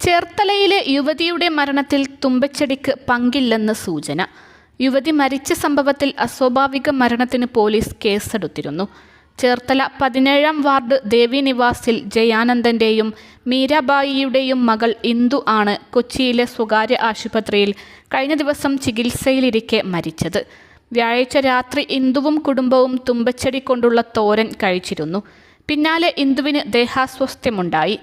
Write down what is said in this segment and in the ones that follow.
ചേർത്തലയിലെ യുവതിയുടെ മരണത്തിൽ തുമ്പച്ചെടിക്ക് പങ്കില്ലെന്ന് സൂചന. യുവതി മരിച്ച സംഭവത്തിൽ അസ്വാഭാവിക മരണത്തിന് പോലീസ് കേസെടുത്തിരുന്നു. ചേർത്തല പതിനേഴാം വാർഡ് ദേവി നിവാസിൽ ജയാനന്ദന്റെയും മീരാബായിയുടെയും മകൾ ഇന്ദു ആണ് കൊച്ചിയിലെ സ്വകാര്യ ആശുപത്രിയിൽ കഴിഞ്ഞ ദിവസം ചികിത്സയിലിരിക്കെ മരിച്ചത്. വ്യാഴാഴ്ച രാത്രി ഇന്ദുവും കുടുംബവും തുമ്പച്ചെടി കൊണ്ടുള്ള തോരൻ കഴിച്ചിരുന്നു. പിന്നാലെ ഇന്ദുവിന് ദേഹാസ്വാസ്ഥ്യമുണ്ടായി.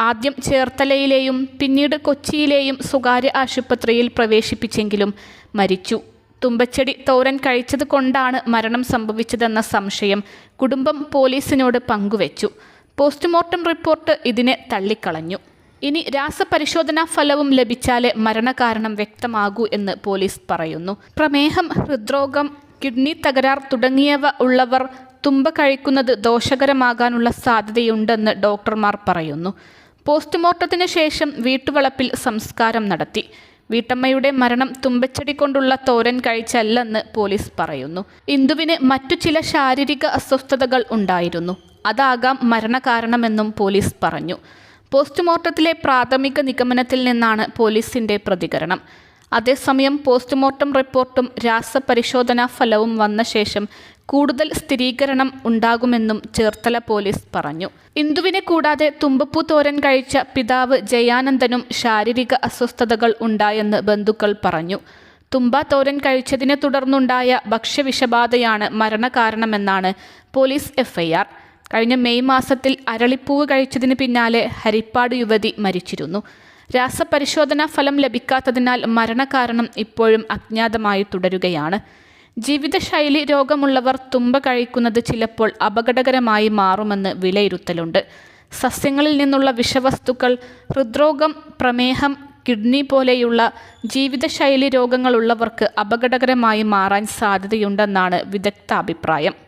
ആദ്യം ചേർത്തലയിലെയും പിന്നീട് കൊച്ചിയിലെയും സ്വകാര്യ ആശുപത്രിയിൽ പ്രവേശിപ്പിച്ചെങ്കിലും മരിച്ചു. തുമ്പച്ചെടി തോരൻ കഴിച്ചത് കൊണ്ടാണ് മരണം സംഭവിച്ചതെന്ന സംശയം കുടുംബം പോലീസിനോട് പങ്കുവച്ചു. പോസ്റ്റ്മോർട്ടം റിപ്പോർട്ട് ഇതിനെ തള്ളിക്കളഞ്ഞു. ഇനി രാസപരിശോധനാ ഫലവും ലഭിച്ചാലേ മരണകാരണം വ്യക്തമാകൂ എന്ന് പോലീസ് പറയുന്നു. പ്രമേഹം ഹൃദ്രോഗം കിഡ്നി തകരാർ തുടങ്ങിയവ ഉള്ളവർ തുമ്പ കഴിക്കുന്നത് ദോഷകരമാകാനുള്ള സാധ്യതയുണ്ടെന്ന് ഡോക്ടർമാർ പറയുന്നു. പോസ്റ്റ്മോർട്ടത്തിന് ശേഷം വീട്ടുവളപ്പിൽ സംസ്കാരം നടത്തി. വീട്ടമ്മയുടെ മരണം തുമ്പച്ചെടി കൊണ്ടുള്ള തോരൻ കഴിച്ചല്ലെന്ന് പോലീസ് പറയുന്നു. ഇന്ദുവിന് മറ്റു ചില ശാരീരിക അസ്വസ്ഥതകൾ ഉണ്ടായിരുന്നു. അതാകാം മരണകാരണമെന്നും പോലീസ് പറഞ്ഞു. പോസ്റ്റ്മോർട്ടത്തിലെ പ്രാഥമിക നിഗമനത്തിൽ നിന്നാണ് പോലീസിന്റെ പ്രതികരണം. അതേസമയം പോസ്റ്റ്മോർട്ടം റിപ്പോർട്ടും രാസപരിശോധനാ ഫലവും വന്ന ശേഷം കൂടുതൽ സ്ഥിരീകരണം ഉണ്ടാകുമെന്നും ചേർത്തല പോലീസ് പറഞ്ഞു. ഇന്ദുവിനെ കൂടാതെ തുമ്പപ്പൂ തോരൻ കഴിച്ച പിതാവ് ജയാനന്ദനും ശാരീരിക അസ്വസ്ഥതകൾ ഉണ്ടായെന്ന് ബന്ധുക്കൾ പറഞ്ഞു. തുമ്പ തോരൻ കഴിച്ചതിനെ തുടർന്നുണ്ടായ ഭക്ഷ്യവിഷബാധയാണ് മരണകാരണമെന്നാണ് പോലീസ് എഫ്ഐആർ. കഴിഞ്ഞ മെയ് മാസത്തിൽ അരളിപ്പൂവ് കഴിച്ചതിന് പിന്നാലെ ഹരിപ്പാട് യുവതി മരിച്ചിരുന്നു. രാസപരിശോധനാ ഫലം ലഭിക്കാത്തതിനാൽ മരണകാരണം ഇപ്പോഴും അജ്ഞാതമായി തുടരുകയാണ്. ജീവിതശൈലി രോഗമുള്ളവർ തുമ്പ കഴിക്കുന്നത് ചിലപ്പോൾ അപകടകരമായി മാറുമെന്ന് വിലയിരുത്തലുണ്ട്. സസ്യങ്ങളിൽ നിന്നുള്ള വിഷവസ്തുക്കൾ ഹൃദ്രോഗം പ്രമേഹം കിഡ്നി പോലെയുള്ള ജീവിതശൈലി രോഗങ്ങളുള്ളവർക്ക് അപകടകരമായി മാറാൻ സാധ്യതയുണ്ടെന്നാണ് വിദഗ്ധ അഭിപ്രായം